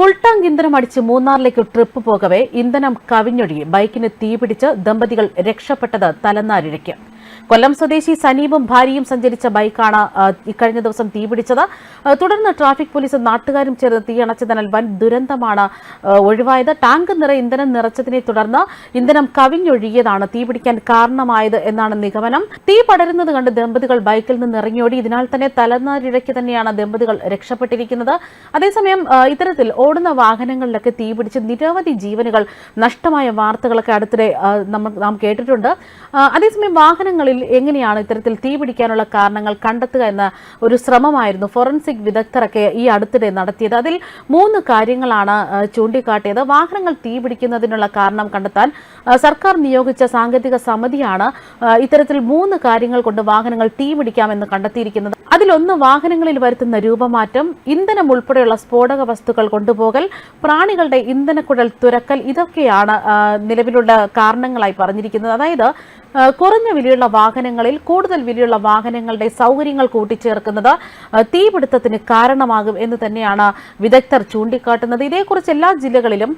Full tank ഇന്ധനം അടിച്ച് മൂന്നാറിലേക്ക് ട്രിപ്പ് പോകവേ ഇന്ധനം കവിഞ്ഞൊഴുകി. ബൈക്കിന് തീപിടിച്ച് ദമ്പതികൾ രക്ഷപ്പെട്ടത് തലനാരിഴയ്ക്ക്. കൊല്ലം സ്വദേശി സനീപും ഭാര്യയും സഞ്ചരിച്ച ബൈക്കാണ് ഇക്കഴിഞ്ഞ ദിവസം തീപിടിച്ചത്. തുടർന്ന് ട്രാഫിക് പോലീസും നാട്ടുകാരും ചേർന്ന് തീയണച്ചതിനാൽ വൻ ദുരന്തമാണ് ഒഴിവായത്. ടാങ്ക് നിറ ഇന്ധനം നിറച്ചതിനെ തുടർന്ന് ഇന്ധനം കവിഞ്ഞൊഴുകിയതാണ് തീപിടിക്കാൻ കാരണമായത് എന്നാണ് നിഗമനം. തീ പടരുന്നത് കണ്ട് ദമ്പതികൾ ബൈക്കിൽ നിന്ന് ഇറങ്ങിയോടി. ഇതിനാൽ തന്നെ തലനാരിഴയ്ക്ക് തന്നെയാണ് ദമ്പതികൾ രക്ഷപ്പെട്ടിരിക്കുന്നത്. അതേസമയം ഇത്തരത്തിൽ ഓടുന്ന വാഹനങ്ങളിലൊക്കെ തീപിടിച്ച് നിരവധി ജീവനുകൾ നഷ്ടമായ വാർത്തകളൊക്കെ അടുത്തിടെ നമ്മൾ നാം കേട്ടിട്ടുണ്ട്. അതേസമയം അതേസമയം വാഹനങ്ങളിൽ എങ്ങനെയാണ് ഇത്തരത്തിൽ തീപിടിക്കാനുള്ള കാരണങ്ങൾ കണ്ടെത്തുക എന്ന ഒരു ശ്രമമായിരുന്നു ഫോറൻസിക് വിദഗ്ധരൊക്കെ ഈ അടുത്തിടെ നടത്തിയത്. അതിൽ മൂന്ന് കാര്യങ്ങളാണ് ചൂണ്ടിക്കാട്ടിയത്. വാഹനങ്ങൾ തീപിടിക്കുന്നതിനുള്ള കാരണം കണ്ടെത്താൻ സർക്കാർ നിയോഗിച്ച സാങ്കേതിക സമിതിയാണ് ഇത്തരത്തിൽ മൂന്ന് കാര്യങ്ങൾ കൊണ്ട് വാഹനങ്ങൾ തീപിടിക്കാമെന്ന് കണ്ടെത്തിയിരിക്കുന്നത്. അതിലൊന്ന് വാഹനങ്ങളിൽ വരുത്തുന്ന രൂപമാറ്റം ഇന്ധനം ഉൾപ്പെടെയുള്ള സ്ഫോടക വസ്തുക്കൾ കൊണ്ടുപോകൽ പ്രാണികളുടെ ഇന്ധനക്കുഴൽ തുരക്കൽ ഇതൊക്കെയാണ് നിലവിലുള്ള കാരണങ്ങളായി പറഞ്ഞിരിക്കുന്നത്. അതായത് കുറഞ്ഞ വിലയുള്ള വാഹനങ്ങളിൽ കൂടുതൽ വിലയുള്ള വാഹനങ്ങളുടെ സൗകര്യങ്ങൾ കൂട്ടിച്ചേർക്കുന്നത് തീപിടുത്തത്തിന് കാരണമാകും എന്ന് തന്നെയാണ് വിദഗ്ധർ ചൂണ്ടിക്കാട്ടുന്നത്. ഇതേക്കുറിച്ച് എല്ലാ ജില്ലകളിലും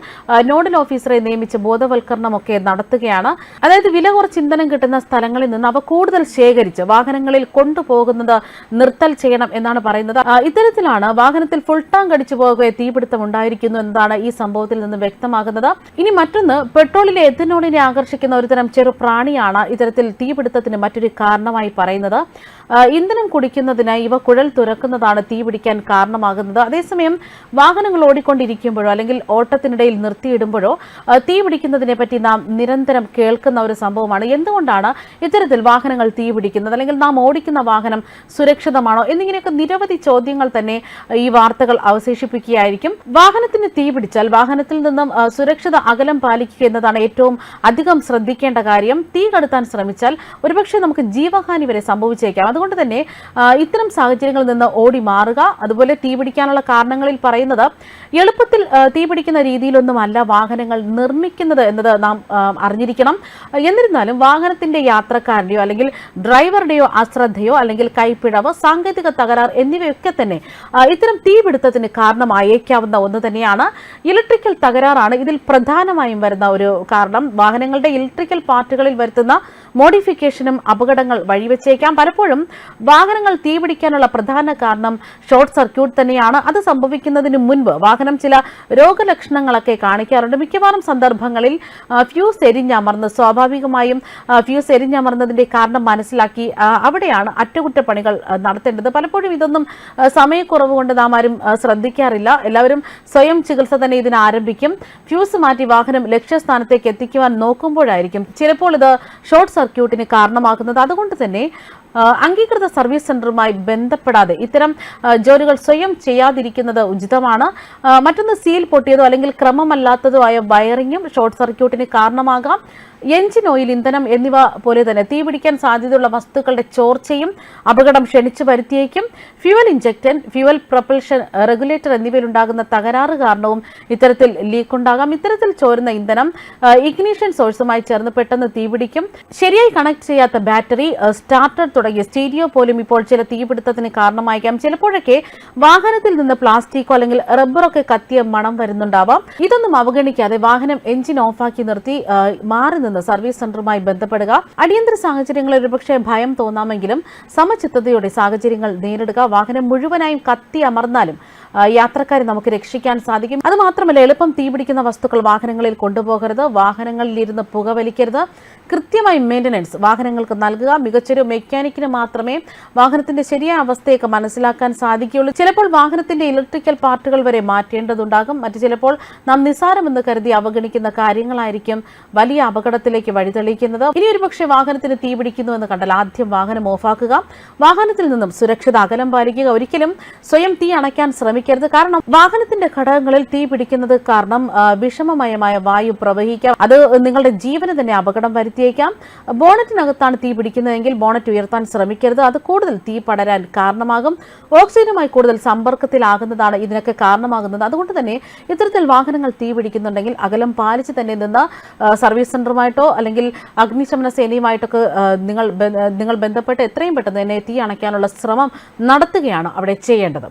നോഡൽ ഓഫീസറെ നിയമിച്ച് ബോധവൽക്കരണമൊക്കെ നടത്തുകയാണ്. അതായത് വില കുറച്ച് ഇന്ധനം കിട്ടുന്ന സ്ഥലങ്ങളിൽ നിന്ന് അവ കൂടുതൽ ശേഖരിച്ച് വാഹനങ്ങളിൽ കൊണ്ടുപോകുന്നത് നിർത്തൽ ചെയ്യണം എന്നാണ് പറയുന്നത്. ഇത്തരത്തിലാണ് വാഹനത്തിൽ ഫുൾ ടാങ്ക് അടിച്ചു പോകുകയെ തീപിടുത്തം ഉണ്ടായിരിക്കുന്നു എന്നതാണ് ഈ സംഭവത്തിൽ നിന്ന് വ്യക്തമാകുന്നത്. ഇനി മറ്റൊന്ന് പെട്രോളിലെ എത്തനോളിനെ ആകർഷിക്കുന്ന ഒരുതരം ചെറു പ്രാണിയാണ് ഇത്തരത്തിൽ തീപിടുത്തത്തിന് മറ്റൊരു കാരണമായി പറയുന്നത് ഇന്ധനം കുടിക്കുന്നതിനായി ഇവ കുഴൽ തുറക്കുന്നതാണ് തീപിടിക്കാൻ കാരണമാകുന്നത്. അതേസമയം വാഹനങ്ങൾ ഓടിക്കൊണ്ടിരിക്കുമ്പോഴോ അല്ലെങ്കിൽ ഓട്ടത്തിനിടയിൽ നിർത്തിയിടുമ്പോഴോ തീപിടിക്കുന്നതിനെ പറ്റി നാം നിരന്തരം കേൾക്കുന്ന ഒരു സംഭവമാണ്. എന്തുകൊണ്ടാണ് ഇത്തരത്തിൽ വാഹനങ്ങൾ തീപിടിക്കുന്നത് അല്ലെങ്കിൽ നാം ഓടിക്കുന്ന വാഹനം സുരക്ഷിതമാണോ? എന്നിങ്ങനെയൊക്കെ നിരവധി ചോദ്യങ്ങൾ തന്നെ ഈ വാർത്തകൾ അവശേഷിപ്പിക്കുകയായിരിക്കും. വാഹനത്തിന് തീപിടിച്ചാൽ വാഹനത്തിൽ നിന്നും സുരക്ഷിത അകലം പാലിക്കുക എന്നതാണ് ഏറ്റവും അധികം ശ്രദ്ധിക്കേണ്ട കാര്യം. തീ കടത്താൻ ശ്രമിച്ചാൽ ഒരുപക്ഷെ നമുക്ക് ജീവഹാനി വരെ സംഭവിച്ചേക്കാം. അതുകൊണ്ട് തന്നെ ഇത്തരം സാഹചര്യങ്ങളിൽ നിന്ന് ഓടി മാറുക അതുപോലെ തീപിടിക്കാനുള്ള കാരണങ്ങളിൽ പറയുന്നത് എളുപ്പത്തിൽ തീപിടിക്കുന്ന രീതിയിലൊന്നുമല്ല വാഹനങ്ങൾ നിർമ്മിക്കുന്നത് എന്നത് നാം അറിഞ്ഞിരിക്കണം. എന്നിരുന്നാലും വാഹനത്തിന്റെ യാത്രക്കാരുടെയോ അല്ലെങ്കിൽ ഡ്രൈവറുടെയോ അശ്രദ്ധയോ അല്ലെങ്കിൽ കൈപ്പിഴവ് സാങ്കേതിക തകരാർ എന്നിവയൊക്കെ തന്നെ ഇത്തരം തീപിടുത്തത്തിന് കാരണമായേക്കാവുന്ന ഒന്ന് തന്നെയാണ്. ഇലക്ട്രിക്കൽ തകരാറാണ് ഇതിൽ പ്രധാനമായും വരുന്ന ഒരു കാരണം. വാഹനങ്ങളുടെ ഇലക്ട്രിക്കൽ പാർട്ടുകളിൽ വരുത്തുന്ന മോഡിഫിക്കേഷനും അപകടങ്ങൾ വഴിവെച്ചേക്കാം. പലപ്പോഴും വാഹനങ്ങൾ തീപിടിക്കാനുള്ള പ്രധാന കാരണം ഷോർട്ട് സർക്യൂട്ട് തന്നെയാണ്. അത് സംഭവിക്കുന്നതിന് മുൻപ് വാഹനം ചില രോഗലക്ഷണങ്ങളൊക്കെ കാണിക്കാറുണ്ട്. മിക്കവാറും സന്ദർഭങ്ങളിൽ ഫ്യൂസ് എരിഞ്ഞമർന്ന് സ്വാഭാവികമായും ഫ്യൂസ് എരിഞ്ഞമർന്നതിന്റെ കാരണം മനസ്സിലാക്കി അവിടെയാണ് അറ്റകുറ്റപ്പണികൾ നടത്തേണ്ടത്. പലപ്പോഴും ഇതൊന്നും സമയക്കുറവ് കൊണ്ട് നാം ആരും ശ്രദ്ധിക്കാറില്ല. എല്ലാവരും സ്വയം ചികിത്സ തന്നെ ഇതിന് ആരംഭിക്കും. ഫ്യൂസ് മാറ്റി വാഹനം ലക്ഷ്യസ്ഥാനത്തേക്ക് എത്തിക്കുവാൻ നോക്കുമ്പോഴായിരിക്കും ചിലപ്പോൾ ഇത് ഷോർട്ട് സർക്യൂട്ടിന് കാരണമാകുന്നത്. അതുകൊണ്ട് തന്നെ അംഗീകൃത സർവീസ് സെന്ററുമായി ബന്ധപ്പെടാതെ ഇത്തരം ജോലികൾ സ്വയം ചെയ്യാതിരിക്കുന്നത് ഉചിതമാണ്. മറ്റൊന്ന് സീൽ പൊട്ടിയതോ അല്ലെങ്കിൽ ക്രമമല്ലാത്തതോ ആയ വയറിങ്ങും ഷോർട്ട് സർക്യൂട്ടിന് കാരണമാകാം. എഞ്ചിൻ ഓയിൽ ഇന്ധനം എന്നിവ പോലെ തന്നെ തീപിടിക്കാൻ സാധ്യതയുള്ള വസ്തുക്കളുടെ ചോർച്ചയും അപകടം ക്ഷണിച്ചു വരുത്തിയേക്കും. Fuel injector fuel propulsion regulator എന്നിവയിലുണ്ടാകുന്ന തകരാറ് കാരണവും ഇത്തരത്തിൽ ലീക്ക് ഉണ്ടാകാം. ഇത്തരത്തിൽ ചോരുന്ന ഇന്ധനം ഇഗ്നീഷൻ സോഴ്സുമായി ചേർന്ന് പെട്ടെന്ന് തീപിടിക്കും ശരിയായി കണക്ട് ചെയ്യാത്ത ബാറ്ററി സ്റ്റാർട്ടർ തുടങ്ങിയ സ്റ്റീരിയോ പോലും ഇപ്പോൾ ചില തീപിടുത്തത്തിന് കാരണമായേക്കാം. ചിലപ്പോഴൊക്കെ വാഹനത്തിൽ നിന്ന് പ്ലാസ്റ്റിക്കോ അല്ലെങ്കിൽ റബ്ബറൊക്കെ കത്തിയ മണം വരുന്നുണ്ടാവാം. ഇതൊന്നും അവഗണിക്കാതെ വാഹനം എഞ്ചിൻ ഓഫാക്കി നിർത്തി മാറി നിന്ന് സർവീസ് സെന്ററുമായി ബന്ധപ്പെടുക. അടിയന്തര സാഹചര്യങ്ങളിൽ ഒരുപക്ഷെ ഭയം തോന്നാമെങ്കിലും സമചിത്തതയോടെ സാഹചര്യങ്ങൾ നേരിടുക. വാഹനം മുഴുവനായും കത്തി അമർന്നാലും യാത്രക്കാരെ നമുക്ക് രക്ഷിക്കാൻ സാധിക്കും. അത് മാത്രമല്ല എളുപ്പം തീപിടിക്കുന്ന വസ്തുക്കൾ വാഹനങ്ങളിൽ കൊണ്ടുപോകരുത് വാഹനങ്ങളിൽ ഇരുന്ന് പുകവലിക്കരുത്. കൃത്യമായി മെയിന്റനൻസ് വാഹനങ്ങൾക്ക് നൽകുക. മികച്ചൊരു മെക്കാനിക്കിന് മാത്രമേ വാഹനത്തിന്റെ ശരിയായ അവസ്ഥയൊക്കെ മനസ്സിലാക്കാൻ സാധിക്കുകയുള്ളൂ. ചിലപ്പോൾ വാഹനത്തിന്റെ ഇലക്ട്രിക്കൽ പാർട്ടുകൾ വരെ മാറ്റേണ്ടതുണ്ടാകും. മറ്റു ചിലപ്പോൾ നാം നിസ്സാരമെന്ന് കരുതി അവഗണിക്കുന്ന കാര്യങ്ങളായിരിക്കും വലിയ അപകടത്തിലേക്ക് വഴിതെളിക്കുന്നത്. ഇനി ഒരു പക്ഷേ വാഹനത്തിന് തീ പിടിക്കുന്നു എന്ന് കണ്ടാൽ ആദ്യം വാഹനം ഓഫാക്കുക. വാഹനത്തിൽ നിന്നും സുരക്ഷിത അകലം പാലിക്കുക. ഒരിക്കലും സ്വയം തീ അണയ്ക്കാൻ ശ്രമിക്കരുത് കാരണം വാഹനത്തിന്റെ ഘടകങ്ങളിൽ തീ പിടിക്കുന്നത് കാരണം വിഷമമയമായ വായു പ്രവഹിക്കാം. അത് നിങ്ങളുടെ ജീവന് തന്നെ അപകടം വരുത്തിയേക്കാം. ബോണറ്റിനകത്താണ് തീ പിടിക്കുന്നതെങ്കിൽ ബോണറ്റ് ഉയർത്താൻ ശ്രമിക്കരുത്. അത് കൂടുതൽ തീ പടരാൻ കാരണമാകും. ഓക്സിജനുമായി കൂടുതൽ സമ്പർക്കത്തിലാകുന്നതാണ് ഇതിനൊക്കെ കാരണമാകുന്നത്. അതുകൊണ്ട് തന്നെ ഇത്തരത്തിൽ വാഹനങ്ങൾ തീ പിടിക്കുന്നുണ്ടെങ്കിൽ അകലം പാലിച്ച് തന്നെ നിന്ന് സർവീസ് സെന്ററുമായിട്ടോ അല്ലെങ്കിൽ അഗ്നിശമന സേനയുമായിട്ടൊക്കെ നിങ്ങൾ നിങ്ങൾ ബന്ധപ്പെട്ട് എത്രയും പെട്ടെന്ന് തന്നെ തീ അണയ്ക്കാനുള്ള ശ്രമം നടത്തുകയാണ് അവിടെ ചെയ്യേണ്ടത്.